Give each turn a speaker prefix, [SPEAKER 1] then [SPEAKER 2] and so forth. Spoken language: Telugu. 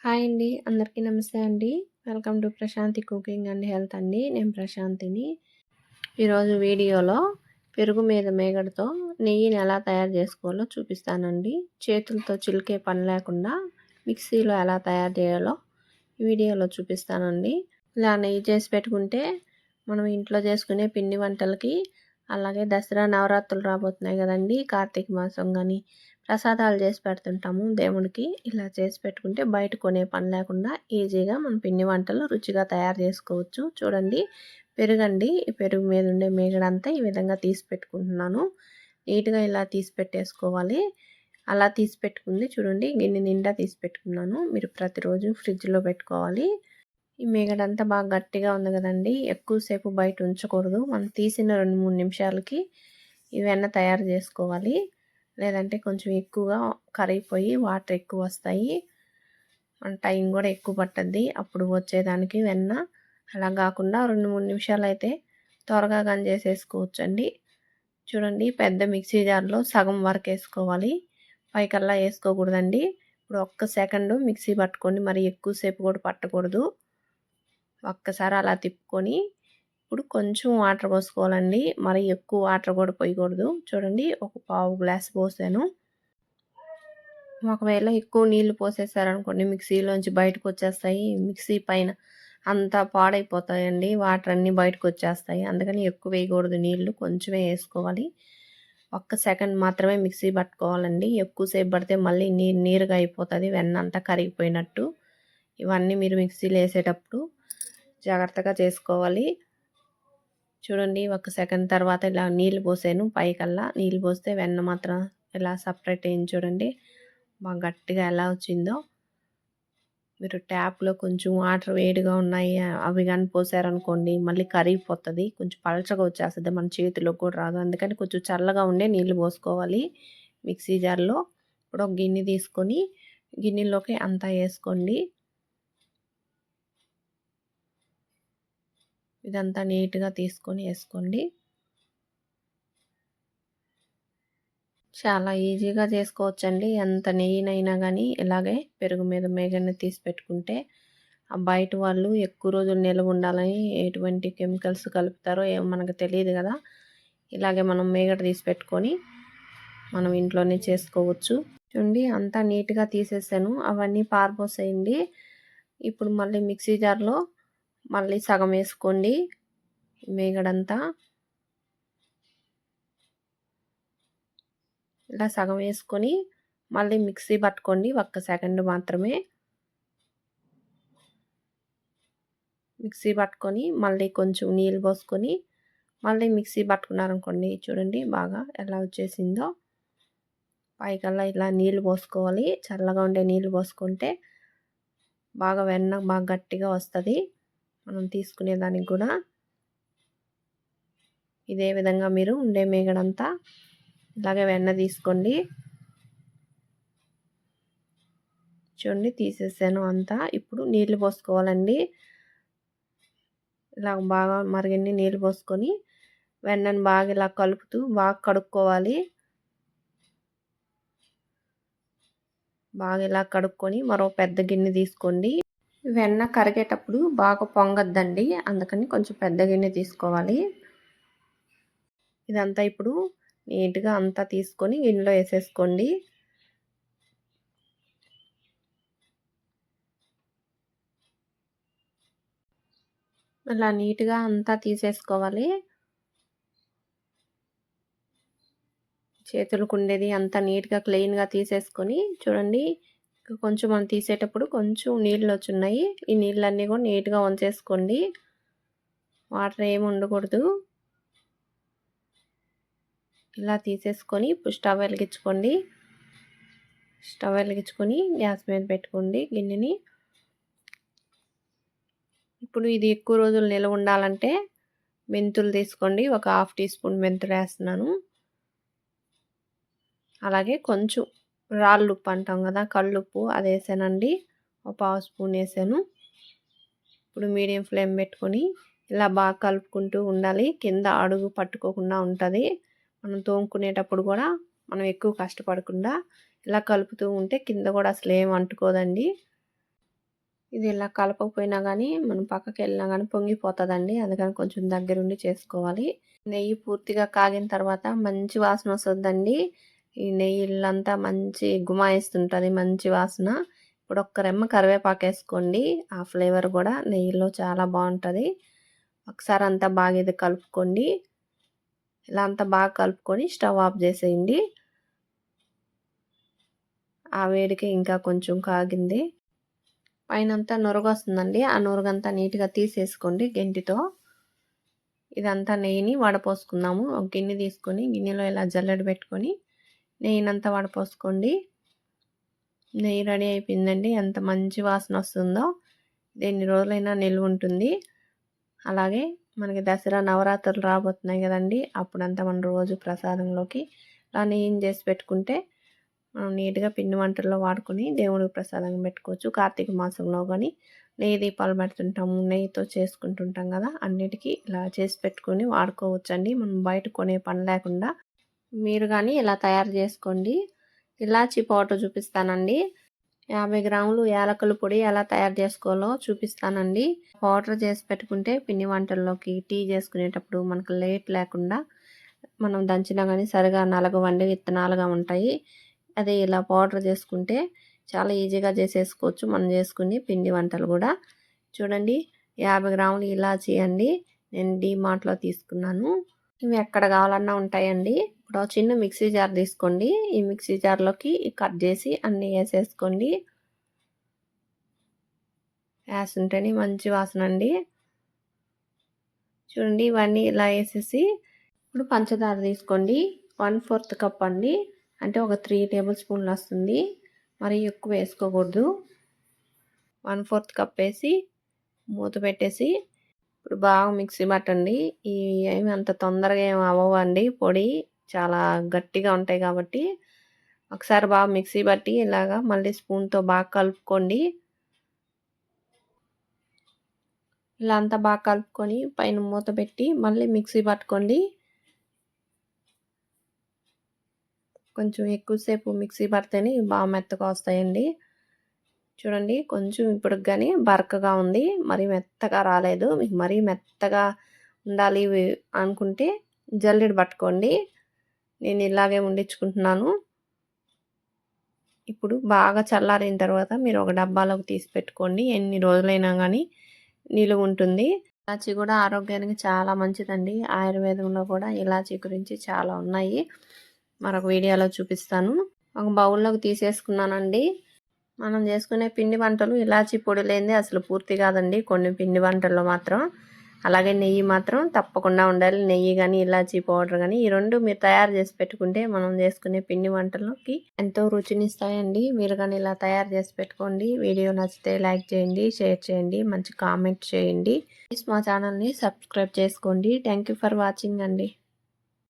[SPEAKER 1] హాయ్ అండి అందరికీ నమస్తే అండి welcome to Prashanti cooking and health అండి నేను ప్రశాంతిని ఈరోజు వీడియోలో పెరుగు మీద మేగడతో నెయ్యిని ఎలా తయారు చేసుకోవాలో చూపిస్తానండి. చేతులతో చిలికే పని లేకుండా మిక్సీలో ఎలా తయారు చేయాలో వీడియోలో చూపిస్తానండి. ఇలా నెయ్యి చేసి పెట్టుకుంటే మనం ఇంట్లో చేసుకునే పిండి వంటలకి అలాగే దసరా నవరాత్రులు రాబోతున్నాయి కదండి కార్తీక మాసం కానీ ప్రసాదాలు చేసి పెడుతుంటాము దేవుడికి ఇలా చేసి పెట్టుకుంటే బయట కొనే పని లేకుండా ఈజీగా మన పిండి వంటలు రుచిగా తయారు చేసుకోవచ్చు. చూడండి పెరుగండి. ఈ పెరుగు మీద ఉండే మేగడంతా ఈ విధంగా తీసి పెట్టుకుంటున్నాను. నీట్గా ఇలా తీసి పెట్టేసుకోవాలి. అలా తీసి పెట్టుకుంది చూడండి. గిన్నె నిండా తీసి పెట్టుకున్నాను. మీరు ప్రతిరోజు ఫ్రిడ్జ్లో పెట్టుకోవాలి. ఈ మేగడంతా బాగా గట్టిగా ఉంది కదండి. ఎక్కువసేపు బయట ఉంచకూడదు. మనం తీసిన రెండు మూడు నిమిషాలకి ఈ తయారు చేసుకోవాలి. లేదంటే కొంచెం ఎక్కువగా కరిగిపోయి వాటర్ ఎక్కువ వస్తాయి. మన టైం కూడా ఎక్కువ పట్టద్ది. అప్పుడు వచ్చేదానికి వెన్న అలా కాకుండా రెండు మూడు నిమిషాలు అయితే త్వరగా కానీ అండి చూడండి పెద్ద మిక్సీ జార్లో సగం వరకు వేసుకోవాలి. పైకల్లా వేసుకోకూడదండి. ఇప్పుడు ఒక్క సెకండ్ మిక్సీ పట్టుకొని మరి ఎక్కువసేపు కూడా పట్టకూడదు. ఒక్కసారి అలా తిప్పుకొని ఇప్పుడు కొంచెం వాటర్ పోసుకోవాలండి. మరి ఎక్కువ వాటర్ కూడా పోయకూడదు. చూడండి ఒక పావు గ్లాస్ పోసాను. ఒకవేళ ఎక్కువ నీళ్ళు పోసేసారనుకోండి మిక్సీలోంచి బయటకు వచ్చేస్తాయి. మిక్సీ పైన అంతా పాడైపోతాయండి. వాటర్ అన్నీ బయటకు వచ్చేస్తాయి అందుకని ఎక్కువ వేయకూడదు. నీళ్ళు కొంచెమే వేసుకోవాలి. ఒక్క సెకండ్ మాత్రమే మిక్సీ పట్టుకోవాలండి. ఎక్కువసేపు పడితే మళ్ళీ నీరు నీరుగా అయిపోతుంది. వెన్న అంతా కరిగిపోయినట్టు. ఇవన్నీ మీరు మిక్సీలో వేసేటప్పుడు జాగ్రత్తగా చేసుకోవాలి. చూడండి ఒక సెకండ్ తర్వాత ఇలా నీళ్ళు పోసాను. పైకల్లా నీళ్ళు పోస్తే వెన్న మాత్రం ఇలా సపరేట్ అయింది చూడండి. బాగా గట్టిగా ఎలా వచ్చిందో. మీరు ట్యాప్లో కొంచెం వాటర్ వేడిగా ఉన్నాయి అవి కానీ పోసారనుకోండి మళ్ళీ కరిగిపోతుంది కొంచెం పలచగా వచ్చేస్తుంది మన చేతిలో కూడా రాదు. అందుకని కొంచెం చల్లగా ఉండే నీళ్ళు పోసుకోవాలి మిక్సీ జార్లో. ఇప్పుడు ఒక గిన్నె తీసుకొని గిన్నెలోకి అంతా వేసుకోండి. ఇదంతా నీట్గా తీసుకొని వేసుకోండి. చాలా ఈజీగా చేసుకోవచ్చండి. ఎంత నెయ్యినైనా కానీ ఇలాగే పెరుగు మీద మేగన్ని తీసి పెట్టుకుంటే బయట వాళ్ళు ఎక్కువ రోజులు నిల్వ ఉండాలని ఎటువంటి కెమికల్స్ కలుపుతారో ఏమో మనకు తెలియదు కదా. ఇలాగే మనం మేగడ తీసి పెట్టుకొని మనం ఇంట్లోనే చేసుకోవచ్చు. చూడండి అంతా నీట్గా తీసేసాను. అవన్నీ పారిపోసేయండి ఇప్పుడు మళ్ళీ మిక్సీ జార్లో మళ్ళీ సగం వేసుకోండి. మేగడంతా ఇలా సగం వేసుకొని మళ్ళీ మిక్సీ పట్టుకోండి ఒక్క సెకండ్ మాత్రమే. మిక్సీ పట్టుకొని మళ్ళీ కొంచెం నీళ్ళు పోసుకొని మళ్ళీ మిక్సీ పట్టుకున్నారనుకోండి చూడండి బాగా ఎలా వచ్చేసిందో. పైకల్లా ఇలా నీళ్ళు పోసుకోవాలి. చల్లగా ఉండే నీళ్ళు పోసుకుంటే బాగా వెన్న బాగా గట్టిగా వస్తుంది. మనం తీసుకునే దానికి కూడా ఇదే విధంగా మీరు ఉండే మేగడంతా ఇలాగే వెన్న తీసుకోండి. చూడండి తీసేసాను అంతా. ఇప్పుడు నీళ్ళు పోసుకోవాలండి. ఇలా బాగా మరిగిన్ని నీళ్ళు పోసుకొని వెన్నను బాగా ఇలా కలుపుతూ బాగా కడుక్కోవాలి. బాగా ఇలా కడుక్కొని మరో పెద్ద గిన్నె తీసుకోండి. వెన్న కరిగేటప్పుడు బాగా పొంగద్దండి. అందుకని కొంచెం పెద్ద గిన్నె తీసుకోవాలి. ఇదంతా ఇప్పుడు నీట్గా అంతా తీసుకొని గిన్నెలో వేసేసుకోండి. అలా నీట్గా అంతా తీసేసుకోవాలి. చేతులకు ఉండేది అంతా నీట్గా క్లీన్గా తీసేసుకొని చూడండి కొంచెం మనం తీసేటప్పుడు కొంచెం నీళ్ళు వచ్చున్నాయి. ఈ నీళ్ళన్నీ కూడా నీట్గా వంచేసుకోండి వాటర్ ఏమి ఉండకూడదు. ఇలా తీసేసుకొని ఇప్పుడు స్టవ్ వెలిగించుకోండి. స్టవ్ వెలిగించుకొని గ్యాస్ మీద పెట్టుకోండి గిన్నెని. ఇప్పుడు ఇది ఎక్కువ రోజులు నిల్వ ఉండాలంటే మెంతులు తీసుకోండి. ఒక హాఫ్ టీ స్పూన్ మెంతులు వేస్తున్నాను. అలాగే కొంచెం రాళ్ళు ఉప్పు అంటాం కదా కళ్ళుప్పు అది వేసానండి. ఒక పావు స్పూన్ వేసాను. ఇప్పుడు మీడియం ఫ్లేమ్ పెట్టుకొని ఇలా బాగా కలుపుకుంటూ ఉండాలి. కింద అడుగు పట్టుకోకుండా ఉంటుంది. మనం తోముకునేటప్పుడు కూడా మనం ఎక్కువ కష్టపడకుండా ఇలా కలుపుతూ ఉంటే కింద కూడా అసలు ఏం అంటుకోదండి. ఇది ఇలా కలపకపోయినా కానీ మనం పక్కకి వెళ్ళినా కానీ పొంగిపోతుందండి. అందుకని కొంచెం దగ్గరుండి చేసుకోవాలి. నెయ్యి పూర్తిగా కాగిన తర్వాత మంచి వాసన వస్తుందండి. ఈ నెయ్యి ఇల్లంతా మంచి గుమాయిస్తుంటుంది మంచి వాసన. ఇప్పుడు ఒక్క రెమ్మ కరివేపాకు వేసుకోండి ఆ ఫ్లేవర్ కూడా నెయ్యిలో చాలా బాగుంటుంది. ఒకసారి అంతా బాగా ఇది కలుపుకోండి. ఇలా అంతా బాగా కలుపుకొని స్టవ్ ఆఫ్ చేసేయండి. ఆ వేడికి ఇంకా కొంచెం కాగింది. పైనంతా నురగ వస్తుందండి ఆ నురగంతా నీట్గా తీసేసుకోండి గెంటితో. ఇదంతా నెయ్యిని వడపోసుకుందాము. ఒక గిన్నె తీసుకొని గిన్నెలో ఇలా జల్లెడ పెట్టుకొని నెయ్యినంతా వడపోసుకోండి. నెయ్యి రెడీ అయిపోయిందండి. ఎంత మంచి వాసన వస్తుందో. ఎన్ని రోజులైనా నిల్వ ఉంటుంది అలాగే మనకి దసరా నవరాత్రులు రాబోతున్నాయి కదండి. అప్పుడంతా మనం రోజు ప్రసాదంలోకి ఇలా ఏం చేసి పెట్టుకుంటే మనం నీట్గా పిండి వంటల్లో వాడుకొని దేవుడికి ప్రసాదంగా పెట్టుకోవచ్చు. కార్తీక మాసంలో కానీ నెయ్యి దీపాలు పెడుతుంటాము నెయ్యితో చేసుకుంటుంటాం కదా. అన్నిటికీ ఇలా చేసి పెట్టుకొని వాడుకోవచ్చు అండి మనం బయట కొనే పని లేకుండా మీరు కానీ ఇలా తయారు చేసుకోండి. ఇలాచి పౌడర్ చూపిస్తానండి. యాభై గ్రాములు యాలకుల పొడి ఎలా తయారు చేసుకోవాలో చూపిస్తానండి. పౌడర్ చేసి పెట్టుకుంటే పిండి వంటల్లోకి టీ చేసుకునేటప్పుడు మనకు లేట్ లేకుండా మనం దంచినా కానీ సరిగా నలగవండి విత్తనాలుగా ఉంటాయి. అదే ఇలా పౌడర్ చేసుకుంటే చాలా ఈజీగా చేసేసుకోవచ్చు. మనం చేసుకుని పిండి వంటలు కూడా. చూడండి యాభై గ్రాములు ఇలాచీ అండి. నేను డీమార్ట్లో తీసుకున్నాను. ఇవి ఎక్కడ కావాలన్నా ఉంటాయండి. ఇప్పుడు చిన్న మిక్సీ జార్ తీసుకోండి. ఈ మిక్సీ జార్లోకి కట్ చేసి అన్నీ వేసేసుకోండి. వేస్తుంటేనే మంచి వాసన అండి. చూడండి ఇవన్నీ ఇలా వేసేసి ఇప్పుడు పంచదార తీసుకోండి. వన్ ఫోర్త్ కప్ అండి. అంటే ఒక త్రీ టేబుల్ స్పూన్లు వస్తుంది. మరి ఎక్కువ వేసుకోకూడదు. వన్ ఫోర్త్ కప్ వేసి మూత పెట్టేసి ఇప్పుడు బాగా మిక్సీ పట్టండి. ఈ ఏమి అంత తొందరగా ఏమి అవ్వండి పొడి చాలా గట్టిగా ఉంటాయి కాబట్టి ఒకసారి బాగా మిక్సీ పట్టి ఇలాగా మళ్ళీ స్పూన్తో బాగా కలుపుకోండి. ఇలా అంతా బాగా కలుపుకొని పైన మూత పెట్టి మళ్ళీ మిక్సీ పట్టుకోండి. కొంచెం ఎక్కువసేపు మిక్సీ పడితేనే బాగా మెత్తగా వస్తాయండి. చూడండి కొంచెం ఇప్పుడు కానీ బరకగా ఉంది. మరీ మెత్తగా రాలేదు. మీకు మరీ మెత్తగా ఉండాలి అనుకుంటే జల్లెడ పట్టుకోండి. నేను ఇలాగే వండించుకుంటున్నాను ఇప్పుడు బాగా చల్లారిన తర్వాత మీరు ఒక డబ్బాలోకి తీసి పెట్టుకోండి. ఎన్ని రోజులైనా కానీ నిలువ ఉంటుంది. ఇలాచి కూడా ఆరోగ్యానికి చాలా మంచిదండి. ఆయుర్వేదంలో కూడా ఇలాచి గురించి చాలా ఉన్నాయి. మరొక వీడియోలో చూపిస్తాను. ఒక బౌల్లోకి తీసేసుకున్నానండి. మనం చేసుకునే పిండి వంటలు ఇలాచి పొడి లేనిది అసలు పూర్తి కాదండి. కొన్ని పిండి వంటల్లో మాత్రం. అలాగే నెయ్యి మాత్రం తప్పకుండా ఉండాలి. నెయ్యి కానీ ఇలాచీ పౌడర్ కానీ ఈ రెండు మీరు తయారు చేసి పెట్టుకుంటే మనం చేసుకునే పిండి వంటలకి ఎంతో రుచినిస్తాయండి. మీరు కానీ ఇలా తయారు చేసి పెట్టుకోండి. వీడియో నచ్చితే లైక్ చేయండి షేర్ చేయండి మంచి కామెంట్ చేయండి. మా ఛానల్ని సబ్స్క్రైబ్ చేసుకోండి. థ్యాంక్ ఫర్ వాచింగ్ అండి.